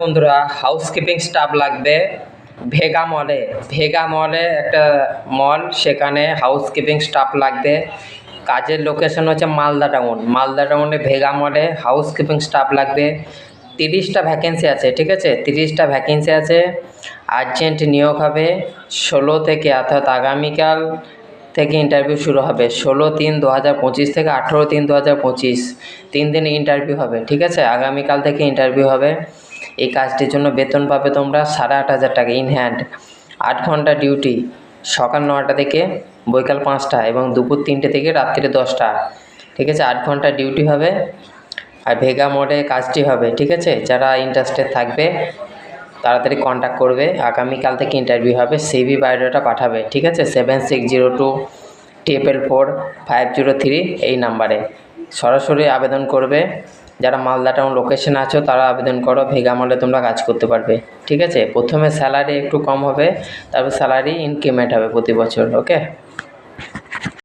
বন্ধুরা housekeeping staff লাগবে। Vega মলে। ভেগা মলে একটা মল, সেখানে হাউসকিপিং স্টাফ লাগবে। কাজের লোকেশন হচ্ছে মালদা টাউন। মালদা টাউনে ভেগা মলে হাউসকিপিং স্টাফ লাগবে। তিরিশটা ভ্যাকেন্সি আছে, ঠিক আছে? তিরিশটা ভ্যাকেন্সি আছে। আর্জেন্ট নিয়োগ হবে। ষোলো থেকে, অর্থাৎ আগামীকাল থেকে ইন্টারভিউ শুরু হবে। ষোলো তিন দু হাজার পঁচিশ থেকে আঠেরো তিন দু হাজার পঁচিশ। তিন দিন ইন্টারভিউ হবে, ঠিক আছে? আগামীকাল থেকে ইন্টারভিউ হবে। এই কাজটির জন্য বেতন পাবে তোমরা সাড়ে আট হাজার টাকা ইন হ্যান্ড আট ঘণ্টা ডিউটি সকাল নটা থেকে বৈকাল পাঁচটা এবং দুপুর তিনটে থেকে রাত্রি দশটা। ঠিক আছে? আট ঘণ্টা ডিউটি হবে আর ভেগা মোড়ে কাজটি হবে, ঠিক আছে? যারা ইন্টারেস্টেড থাকবে, তাড়াতাড়ি কন্ট্যাক্ট করবে। আগামীকাল থেকে ইন্টারভিউ হবে সিভি বায়োডাটা পাঠাবে, ঠিক আছে? Seven six zero two triple four five zero three এই নাম্বারে সরাসরি আবেদন করবে। যারা মালদা টাউন লোকেশনে আছো, তারা আবেদন করো, ভেগা মলে তোমরা কাজ করতে পারবে। ঠিক আছে? প্রথমে স্যালারি একটু কম হবে, তারপর স্যালারি ইনক্রিমেন্ট হবে প্রতি বছর ওকে